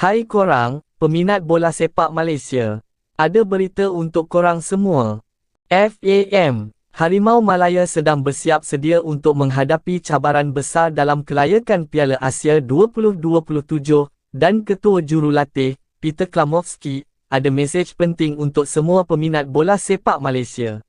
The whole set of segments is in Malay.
Hai korang, peminat bola sepak Malaysia. Ada berita untuk korang semua. FAM, Harimau Malaya sedang bersiap sedia untuk menghadapi cabaran besar dalam kelayakan Piala Asia 2027 dan Ketua Jurulatih, Peter Klamovski, ada mesej penting untuk semua peminat bola sepak Malaysia.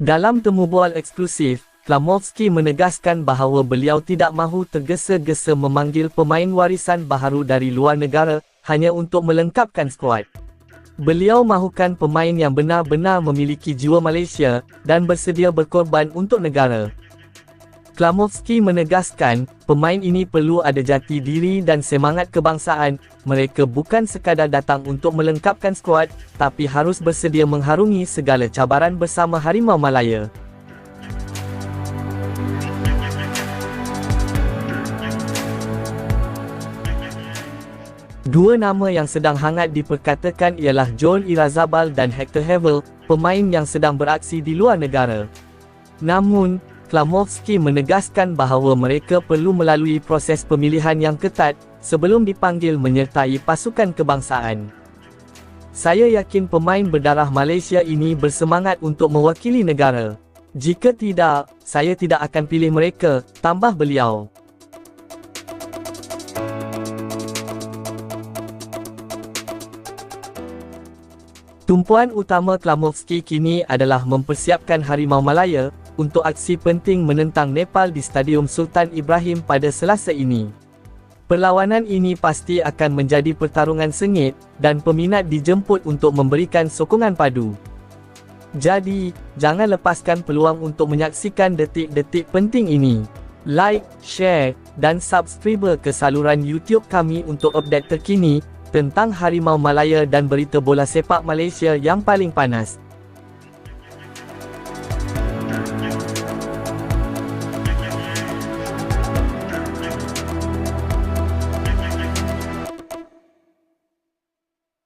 Dalam temubual eksklusif, Klamovski menegaskan bahawa beliau tidak mahu tergesa-gesa memanggil pemain warisan baharu dari luar negara hanya untuk melengkapkan skuad. Beliau mahukan pemain yang benar-benar memiliki jiwa Malaysia dan bersedia berkorban untuk negara. Klamovski menegaskan, pemain ini perlu ada jati diri dan semangat kebangsaan. Mereka bukan sekadar datang untuk melengkapkan skuad, tapi harus bersedia mengharungi segala cabaran bersama Harimau Malaya. Dua nama yang sedang hangat diperkatakan ialah Joel Irazabal dan Hector Havel, pemain yang sedang beraksi di luar negara. Namun, Klamovski menegaskan bahawa mereka perlu melalui proses pemilihan yang ketat sebelum dipanggil menyertai pasukan kebangsaan. Saya yakin pemain berdarah Malaysia ini bersemangat untuk mewakili negara. Jika tidak, saya tidak akan pilih mereka, tambah beliau. Tumpuan utama Klamovski kini adalah mempersiapkan Harimau Malaya untuk aksi penting menentang Nepal di Stadium Sultan Ibrahim pada Selasa ini. Perlawanan ini pasti akan menjadi pertarungan sengit dan peminat dijemput untuk memberikan sokongan padu. Jadi, jangan lepaskan peluang untuk menyaksikan detik-detik penting ini. Like, share dan subscribe ke saluran YouTube kami untuk update terkini tentang Harimau Malaya dan berita bola sepak Malaysia yang paling panas. Thank you.